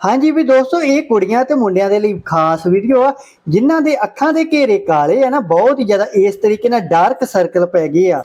ਹਾਂਜੀ ਵੀ ਦੋਸਤੋ, ਇਹ ਕੁੜੀਆਂ ਤੇ ਮੁੰਡਿਆਂ ਦੇ ਲਈ ਖਾਸ ਵੀਡੀਓ ਆ, ਜਿਨ੍ਹਾਂ ਦੇ ਅੱਖਾਂ ਦੇ ਘੇਰੇ ਕਾਲੇ ਆ ਨਾ, ਬਹੁਤ ਹੀ ਜ਼ਿਆਦਾ ਇਸ ਤਰੀਕੇ ਨਾਲ ਡਾਰਕ ਸਰਕਲ ਪੈ ਗਏ ਆ।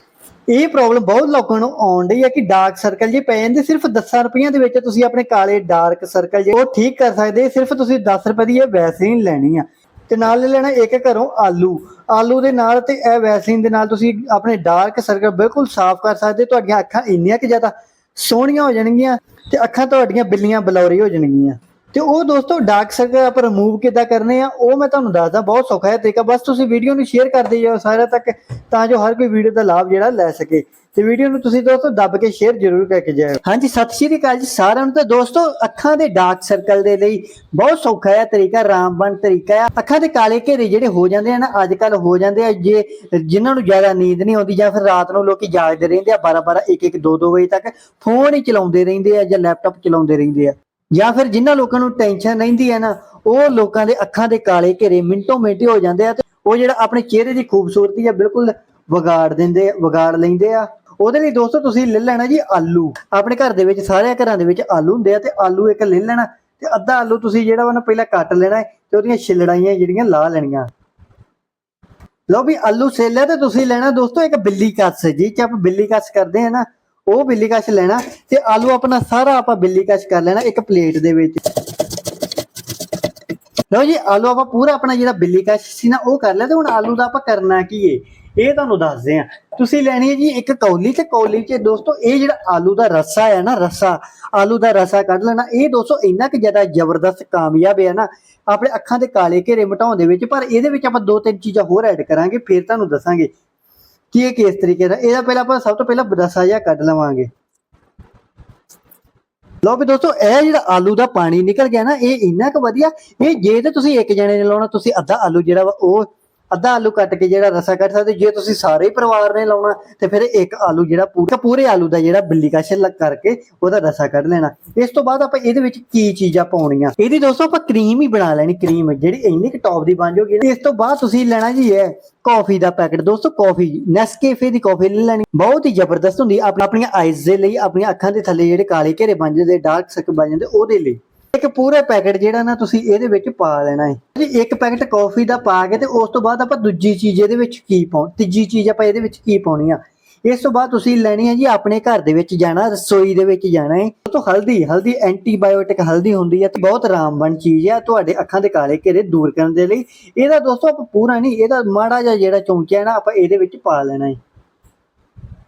ਇਹ ਪ੍ਰੋਬਲਮ ਬਹੁਤ ਲੋਕਾਂ ਨੂੰ ਆਉਣ ਡਈ ਆ ਕਿ ਡਾਰਕ ਸਰਕਲ ਜੇ ਪੈ ਜਾਂਦੇ, ਸਿਰਫ 10 ਰੁਪਈਆਂ ਦੇ ਵਿੱਚ ਤੁਸੀਂ ਆਪਣੇ ਕਾਲੇ ਡਾਰਕ ਸਰਕਲ ਜੇ ਉਹ ਠੀਕ ਕਰ ਸਕਦੇ, ਸਿਰਫ ਤੁਸੀਂ 10 ਰੁਪਏ ਦੀ ਇਹ ਵੈਸਲੀਨ ਲੈਣੀ ਆ। ਤੇ ਨਾਲ ਲੈ ਲੈਣਾ ਇੱਕ ਘਰੋਂ ਆਲੂ। ਆਲੂ ਦੇ ਨਾਲ ਤੇ ਇਹ ਵੈਸਲੀਨ ਦੇ ਨਾਲ ਤੁਸੀਂ ਆਪਣੇ ਡਾਰਕ ਸਰਕਲ ਬਿਲਕੁਲ ਸਾਫ਼ ਕਰ ਸਕਦੇ, ਤੁਹਾਡੀਆਂ ਅੱਖਾਂ ਇੰਨੀਆਂ ਕਿ ਜ਼ਿਆਦਾ ਸੋਹਣੀਆਂ ਹੋ ਜਾਣਗੀਆਂ ਤੇ ਅੱਖਾਂ ਤੁਹਾਡੀਆਂ ਬਿੱਲੀਆਂ ਬਲੌਰੀ ਹੋ ਜਾਣਗੀਆਂ। ਤੇ ਉਹ ਦੋਸਤੋ ਡਾਰਕ ਸਰਕਲ ਆਪਾਂ ਰਿਮੂਵ ਕਿੱਦਾਂ ਕਰਨੇ ਆ, ਉਹ ਮੈਂ ਤੁਹਾਨੂੰ ਦੱਸਦਾ, ਬਹੁਤ ਸੌਖਾ ਹੈ ਤਰੀਕਾ। ਬਸ ਤੁਸੀਂ ਵੀਡੀਓ ਨੂੰ ਸ਼ੇਅਰ ਕਰਦੇ ਜਾਓ ਸਾਰਿਆਂ ਤੱਕ, ਤਾਂ ਜੋ ਹਰ ਕੋਈ ਵੀਡੀਓ ਦਾ ਲਾਭ ਜਿਹੜਾ ਲੈ ਸਕੇ। ਤੇ ਵੀਡੀਓ ਨੂੰ ਤੁਸੀਂ ਦੋਸਤੋ ਦੱਬ ਕੇ ਸ਼ੇਅਰ ਜ਼ਰੂਰ ਕਰਕੇ ਜਾਇਓ। ਹਾਂਜੀ, ਸਤਿ ਸ਼੍ਰੀ ਅਕਾਲ ਜੀ ਸਾਰਿਆਂ ਨੂੰ। ਤਾਂ ਦੋਸਤੋ, ਅੱਖਾਂ ਦੇ ਡਾਰਕ ਸਰਕਲ ਦੇ ਲਈ ਬਹੁਤ ਸੌਖਾ ਹੈ ਤਰੀਕਾ ਰਾਮਬਨ ਤਰੀਕਾ ਹੈ। ਅੱਖਾਂ ਦੇ ਕਾਲੇ ਘੇਰੇ ਜਿਹੜੇ ਹੋ ਜਾਂਦੇ ਆ ਨਾ ਅੱਜ ਕੱਲ ਹੋ ਜਾਂਦੇ ਆ, ਜੇ ਜਿਨ੍ਹਾਂ ਨੂੰ ਜ਼ਿਆਦਾ ਨੀਂਦ ਨਹੀਂ ਆਉਂਦੀ ਜਾਂ ਫਿਰ ਰਾਤ ਨੂੰ ਲੋਕੀ ਜਾਗਦੇ ਰਹਿੰਦੇ ਆ 12 12 1 1 2 2 ਵਜੇ ਤੱਕ ਫੋਨ ਹੀ ਚਲਾਉਂਦੇ ਰਹਿੰਦੇ ਆ ਜਾਂ ਲੈਪਟਾਪ ਚਲਾਉਂਦੇ ਰਹਿੰਦੇ ਆ। ਜਾਂ ਫਿਰ ਜਿਨ੍ਹਾਂ ਲੋਕਾਂ ਨੂੰ ਟੈਨਸ਼ਨ ਰਹਿੰਦੀ ਹੈ ਨਾ, ਉਹ ਲੋਕਾਂ ਦੇ ਅੱਖਾਂ ਦੇ ਕਾਲੇ ਘੇਰੇ ਮਿੰਟੋ ਮਿੰਟੀ ਹੋ ਜਾਂਦੇ ਆ ਤੇ ਉਹ ਜਿਹੜਾ ਆਪਣੇ ਚਿਹਰੇ ਦੀ ਖੂਬਸੂਰਤੀ ਆ ਬਿਲਕੁਲ ਵਿਗਾੜ ਦਿੰਦੇ ਵਿਗਾੜ ਲੈਂਦੇ ਆ। ਉਹਦੇ ਲਈ ਦੋਸਤੋ ਤੁਸੀਂ ਲੈ ਲੈਣਾ ਜੀ ਆਲੂ। ਆਪਣੇ ਘਰ ਦੇ ਵਿੱਚ ਸਾਰੇ ਘਰਾਂ ਦੇ ਵਿੱਚ ਆਲੂ ਹੁੰਦੇ ਆ ਤੇ ਆਲੂ ਇੱਕ ਲੈ ਲੈਣਾ ਤੇ ਅੱਧਾ ਆਲੂ ਤੁਸੀਂ ਜਿਹੜਾ ਉਹਨੂੰ ਪਹਿਲਾਂ ਕੱਟ ਲੈਣਾ ਤੇ ਉਹਦੀਆਂ ਛਿਲੜਾਈਆਂ ਜਿਹੜੀਆਂ ਲਾ ਲੈਣੀਆਂ। ਲਓ ਵੀ ਆਲੂ ਸੇਲਿਆ ਤੇ ਤੁਸੀਂ ਲੈਣਾ ਦੋਸਤੋ ਇੱਕ ਬਿੱਲੀ ਕੱਸ ਜੀ ਚ ਆਪਾਂ ਬਿੱਲੀ ਕੱਸ ਕਰਦੇ ਆ ਨਾ ਉਹ ਬਿੱਲੀ ਕਸ਼ ਲੈਣਾ ਤੇ ਆਲੂ ਆਪਣਾ ਸਾਰਾ ਆਪਾਂ ਬਿੱਲੀ ਕਸ਼ ਕਰ ਲੈਣਾ ਇੱਕ ਪਲੇਟ ਦੇ ਵਿੱਚ। ਲਓ ਜੀ, ਆਲੂ ਆਪਾਂ ਪੂਰਾ ਆਪਣਾ ਜਿਹੜਾ ਬਿੱਲੀ ਕਸ਼ ਸੀ ਨਾ, ਉਹ ਕਰ ਲਿਆ ਤੇ ਹੁਣ ਆਲੂ ਦਾ ਆਪਾਂ ਕਰਨਾ ਕੀ ਏ? ਇਹ ਤੁਹਾਨੂੰ ਦੱਸਦੇ ਆ ਤੁਸੀਂ ਲੈਣੀ ਹੈ ਜੀ ਇੱਕ ਕੌਲੀ ਤੇ ਕੌਲੀ 'ਚ ਦੋਸਤੋ, ਇਹ ਜਿਹੜਾ ਆਲੂ ਦਾ ਰੱਸਾ ਹੈ ਨਾ, ਰੱਸਾ, ਆਲੂ ਦਾ ਰਸਾ ਕੱਢ ਲੈਣਾ। ਇਹ ਦੋਸਤੋ ਇੰਨਾ ਕਿ ਜ਼ਿਆਦਾ ਜ਼ਬਰਦਸਤ ਕਾਮਯਾਬ ਹੈ ਨਾ, ਆਪਣੇ ਅੱਖਾਂ ਦੇ ਕਾਲੇ ਘੇਰੇ ਮਿਟਾਉਣ ਦੇ ਵਿੱਚ, ਪਰ ਇਹਦੇ ਵਿੱਚ ਆਪਾਂ ਦੋ ਤਿੰਨ ਚੀਜ਼ਾਂ ਹੋਰ ਐਡ ਕਰਾਂਗੇ, ਫਿਰ ਤੁਹਾਨੂੰ ਦੱਸਾਂਗੇ। ਕਿ ਕਿਸ ਤਰੀਕੇ ਦਾ? ਇਹਦਾ ਪਹਿਲਾਂ ਆਪਾਂ ਸਭ ਤੋਂ ਪਹਿਲਾਂ ਬਦਸਾ ਜਿਹਾ ਕੱਢ ਲਵਾਂਗੇ। ਲਓ ਵੀ ਦੋਸਤੋ, ਇਹ ਜਿਹੜਾ ਆਲੂ ਦਾ ਪਾਣੀ ਨਿਕਲ ਗਿਆ ਨਾ, ਇਹ ਇੰਨਾ ਕੁ ਵਧੀਆ, ਇਹ ਜੇ ਤੇ ਤੁਸੀਂ ਇੱਕ ਜਣੇ ਨੇ ਲਾਉਣਾ, ਤੁਸੀਂ ਅੱਧਾ ਆਲੂ ਜਿਹੜਾ ਵਾ, ਉਹ ਅੱਧਾ ਆਲੂ ਕੱਟ ਕੇ ਜਿਹੜਾ ਰਸਾ ਕੱਢ ਸਕਦੇ ਜੇ ਤੁਸੀਂ ਸਾਰੇ ਪਰਿਵਾਰ ਨੇ ਲਾਉਣਾ ਤੇ ਫਿਰ ਇੱਕ ਆਲੂ ਜਿਹੜਾ ਪੂਰਾ ਪੂਰੇ ਆਲੂ ਦਾ ਜਿਹੜਾ ਬਿੱਲੀ ਕਾ ਛਿੱਲਕ ਕਰਕੇ ਉਹਦਾ ਰਸਾ ਕੱਢ ਲੈਣਾ। ਇਸ ਤੋਂ ਬਾਅਦ ਆਪਾਂ ਇਹਦੇ ਵਿੱਚ ਕੀ ਚੀਜ਼ਾਂ ਪਾਉਣੀਆਂ? ਇਹਦੀ ਦੋਸਤੋ ਆਪਾਂ ਕਰੀਮ ਹੀ ਬਣਾ ਲੈਣੀ ਕਰੀਮ ਜਿਹੜੀ ਇੰਨੀ ਕਿ ਟੌਪ ਦੀ ਬਣ ਜਾਊਗੀ। ਇਸ ਤੋਂ ਬਾਅਦ ਤੁਸੀਂ ਲੈਣਾ ਜੀ ਇਹ ਕਾਫੀ ਦਾ ਪੈਕਟ। ਦੋਸਤੋ ਕਾਫੀ ਨੈਸਕੈਫੇ ਦੀ ਕਾਫੀ ਲੈ ਲੈਣੀ। ਬਹੁਤ ਹੀ ਜ਼ਬਰਦਸਤ ਹੁੰਦੀ ਆ, ਆਪ- ਆਪਣੀਆਂ ਆਈਜ਼ ਦੇ ਲਈ ਆਪਣੀਆਂ ਅੱਖਾਂ ਦੇ ਥੱਲੇ ਜਿਹੜੇ ਕਾਲੇ ਘੇਰੇ ਬਣ ਜਾਂਦੇ ਡਾਰਕ ਸਰਕਲ ਬਣ ਜਾਂਦੇ ਉਹਦੇ ਲਈ। ਇੱਕ ਪੂਰਾ ਪੈਕੇਟ ਜਿਹੜਾ ਨਾ ਤੁਸੀਂ ਇਹਦੇ ਵਿੱਚ ਪਾ ਲੈਣਾ ਹੈ ਜੀ ਇੱਕ ਪੈਕਟ ਕਾਫੀ ਦਾ ਪਾ ਕੇ ਤੇ ਉਸ ਤੋਂ ਬਾਅਦ ਆਪਾਂ ਦੂਜੀ ਚੀਜ਼ ਇਹਦੇ ਵਿੱਚ ਕੀ ਪਾਉਂ ਤੀਜੀ ਚੀਜ਼ ਆਪਾਂ ਇਹਦੇ ਵਿੱਚ ਕੀ ਪਾਉਣੀ ਆ। ਇਸ ਤੋਂ ਬਾਅਦ ਤੁਸੀਂ ਲੈਣੀ ਹੈ ਜੀ ਆਪਣੇ ਘਰ ਦੇ ਵਿੱਚ ਜਾਣਾ, ਰਸੋਈ ਦੇ ਵਿੱਚ ਜਾਣਾ ਹੈ ਉਹ ਤੋਂ ਹਲਦੀ ਹਲਦੀ ਐਂਟੀਬਾਇਓਟਿਕ ਹਲਦੀ ਹੁੰਦੀ ਹੈ ਤੇ ਬਹੁਤ ਆਰਾਮਬਨ ਚੀਜ਼ ਹੈ ਤੁਹਾਡੇ ਅੱਖਾਂ ਦੇ ਕਾਲੇ ਘੇਰੇ ਦੂਰ ਕਰਨ ਦੇ ਲਈ। ਇਹਦਾ ਦੋਸਤੋ ਆਪਾਂ ਪੂਰਾ ਨਹੀਂ, ਇਹਦਾ ਮਾੜਾ ਜਿਹਾ ਜਿਹੜਾ ਚਮਚਾ ਹੈ ਨਾ ਆਪਾਂ ਇਹਦੇ ਵਿੱਚ ਪਾ ਲੈਣਾ ਹੈ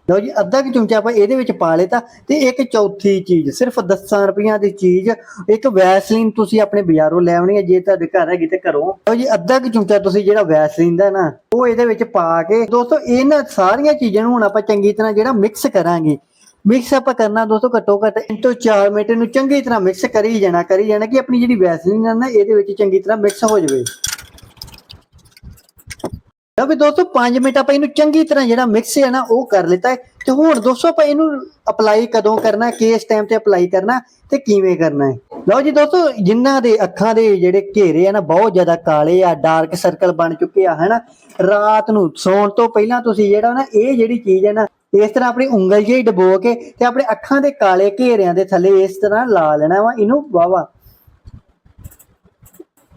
ਲਓ ਜੀ, ਅੱਧਾ ਕਿ ਚਮਚਾ ਆਪਾਂ ਇਹਦੇ ਵਿੱਚ ਪਾ ਲੇਤਾ ਤੇ ਇੱਕ ਚੌਥੀ ਚੀਜ਼, ਸਿਰਫ 10 ਰੁਪਈਆਂ ਦੀ ਚੀਜ਼, ਇੱਕ ਵੈਸਲੀਨ ਤੁਸੀਂ ਆਪਣੇ ਬਾਜ਼ਾਰੋਂ ਲੈ ਆਉਣੀ ਹੈ, ਜੇ ਤੁਹਾਡੇ ਘਰ ਹੈਗੀ ਤੇ ਘਰੋਂ। ਲਓ ਜੀ, ਅੱਧਾ ਕਿ ਚਮਚਾ ਤੁਸੀਂ ਜਿਹੜਾ ਵੈਸਲੀਨ ਦਾ ਨਾ, ਉਹ ਇਹਦੇ ਵਿੱਚ ਪਾ ਕੇ, ਦੋਸਤੋ, ਇਹਨਾਂ ਸਾਰੀਆਂ ਚੀਜ਼ਾਂ ਨੂੰ ਹੁਣ ਆਪਾਂ ਚੰਗੀ ਤਰ੍ਹਾਂ ਜਿਹੜਾ ਮਿਕਸ ਕਰਾਂਗੇ। ਮਿਕਸ ਆਪਾਂ ਕਰਨਾ ਦੋਸਤੋ ਘੱਟੋ ਘੱਟ 3 ਤੋਂ 4 ਮਿੰਟ ਨੂੰ ਚੰਗੀ ਤਰ੍ਹਾਂ ਮਿਕਸ ਕਰੀ ਜਾਣਾ ਕਰੀ ਜਾਣਾ ਕਿ ਆਪਣੀ ਜਿਹੜੀ ਵੈਸਲੀਨ ਹੈ ਨਾ, ਇਹਦੇ ਵਿੱਚ ਚੰਗੀ ਤਰ੍ਹਾਂ ਮਿਕਸ ਹੋ ਜਾਵੇ। ਲਓ ਵੀ ਦੋਸਤੋ 5 ਮਿੰਟ ਆਪਾਂ ਇਹਨੂੰ ਚੰਗੀ ਤਰ੍ਹਾਂ ਜਿਹੜਾ ਮਿਕਸ ਹੈ ਨਾ, ਉਹ ਕਰ ਲਿੱਤਾ ਹੈ। ਤੇ ਹੁਣ ਦੋਸਤੋ ਆਪਾਂ ਇਹਨੂੰ ਅਪਲਾਈ ਕਦੋਂ ਕਰਨਾ, ਕਿਸ ਟਾਈਮ ਤੇ ਅਪਲਾਈ ਕਰਨਾ ਤੇ ਕਿਵੇਂ ਕਰਨਾ ਹੈ। ਲਓ ਜੀ ਦੋਸਤੋ, ਜਿਨ੍ਹਾਂ ਦੇ ਅੱਖਾਂ ਦੇ ਜਿਹੜੇ ਘੇਰੇ ਆ ਨਾ, ਬਹੁਤ ਜ਼ਿਆਦਾ ਕਾਲੇ ਆ ਡਾਰਕ ਸਰਕਲ ਬਣ ਚੁੱਕੇ ਆ, ਹਨਾ। ਰਾਤ ਨੂੰ ਸੌਣ ਤੋਂ ਪਹਿਲਾਂ ਤੁਸੀਂ ਜਿਹੜਾ ਨਾ, ਇਹ ਜਿਹੜੀ ਚੀਜ਼ ਹੈ ਨਾ, ਇਸ ਤਰ੍ਹਾਂ ਆਪਣੀ ਉਂਗਲ ਜਿਹੀ ਡਬੋ ਕੇ ਤੇ ਆਪਣੇ ਅੱਖਾਂ ਦੇ ਕਾਲੇ ਘੇਰਿਆਂ ਦੇ ਥੱਲੇ ਇਸ ਤਰ੍ਹਾਂ ਲਾ ਲੈਣਾ ਵਾ, ਇਹਨੂੰ ਵਾਵਾ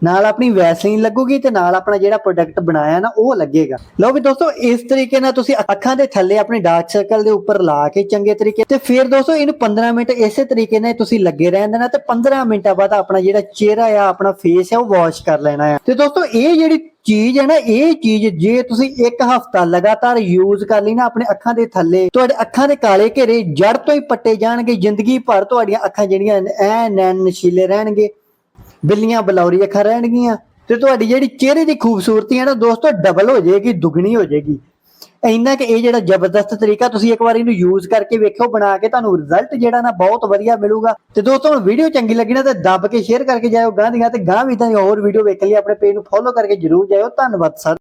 ਨਾਲ ਆਪਣੀ ਵੈਸਲੀਨ ਲੱਗੂਗੀ ਤੇ ਨਾਲ ਆਪਣਾ ਜਿਹੜਾ ਪ੍ਰੋਡਕਟ ਬਣਾਇਆ ਨਾ, ਉਹ ਲੱਗੇਗਾ। ਲਓ ਵੀ ਦੋਸਤੋ, ਇਸ ਤਰੀਕੇ ਨਾਲ ਤੁਸੀਂ ਅੱਖਾਂ ਦੇ ਥੱਲੇ ਆਪਣੇ ਡਾਰਕ ਸਰਕਲ ਦੇ ਉੱਪਰ ਲਾ ਕੇ ਚੰਗੇ ਤਰੀਕੇ ਤੇ ਫਿਰ ਦੋਸਤੋ, ਇਹਨੂੰ 15 ਮਿੰਟ ਇਸੇ ਤਰੀਕੇ ਨਾਲ ਤੁਸੀਂ ਲੱਗੇ ਰਹਿਣ ਦੇਣਾ ਤੇ 15 ਮਿੰਟਾਂ ਬਾਅਦ ਆਪਣਾ ਜਿਹੜਾ ਚਿਹਰਾ ਆ, ਆਪਣਾ ਫੇਸ ਆ, ਉਹ ਵਾਸ਼ ਕਰ ਲੈਣਾ ਆ। ਤੇ ਦੋਸਤੋ, ਇਹ ਜਿਹੜੀ ਚੀਜ਼ ਹੈ ਨਾ, ਇਹ ਚੀਜ਼ ਜੇ ਤੁਸੀਂ ਇੱਕ ਹਫ਼ਤਾ ਲਗਾਤਾਰ ਯੂਜ਼ ਕਰ ਲਈ ਨਾ ਆਪਣੇ ਅੱਖਾਂ ਦੇ ਥੱਲੇ, ਤੁਹਾਡੇ ਅੱਖਾਂ ਦੇ ਕਾਲੇ ਘੇਰੇ ਜੜ ਤੋਂ ਹੀ ਪੱਟੇ ਜਾਣਗੇ, ਜ਼ਿੰਦਗੀ ਭਰ ਤੁਹਾਡੀਆਂ ਅੱਖਾਂ ਜਿਹੜੀਆਂ ਐ ਨੈਣ ਨਸ਼ੀਲੇ ਰਹਿਣਗੇ। ਬਿੱਲੀਆਂ ਬਲੌਰੀ ਅੱਖਾਂ ਰਹਿਣਗੀਆਂ ਤੇ ਤੁਹਾਡੀ ਜਿਹੜੀ ਚਿਹਰੇ ਦੀ ਖੂਬਸੂਰਤੀ ਹੈ ਨਾ ਦੋਸਤੋ ਡਬਲ ਹੋ ਜਾਏਗੀ, ਦੁੱਗਣੀ ਹੋ ਜਾਏਗੀ। ਇੰਨਾ ਕਿ ਇਹ ਜਿਹੜਾ ਜ਼ਬਰਦਸਤ ਤਰੀਕਾ ਤੁਸੀਂ ਇੱਕ ਵਾਰ ਇਹਨੂੰ ਯੂਜ਼ ਕਰਕੇ ਵੇਖਿਓ, ਬਣਾ ਕੇ ਤੁਹਾਨੂੰ ਰਿਜ਼ਲਟ ਜਿਹੜਾ ਨਾ ਬਹੁਤ ਵਧੀਆ ਮਿਲੂਗਾ। ਤੇ ਦੋਸਤੋ, ਹੁਣ ਵੀਡੀਓ ਚੰਗੀ ਲੱਗੀ ਨਾ ਤੇ ਦੱਬ ਕੇ ਸ਼ੇਅਰ ਕਰਕੇ ਜਾਇਓ ਗਾਂ ਦੀਆਂ ਤੇ ਗਾਂ ਵੀ ਤਾਂ ਹੋਰ ਵੀਡੀਓ ਵੇਖ ਲਈ, ਆਪਣੇ ਪੇਜ ਨੂੰ ਫੋਲੋ ਕਰਕੇ ਜਰੂਰ ਜਾਇਓ। ਧੰਨਵਾਦ ਸਰ।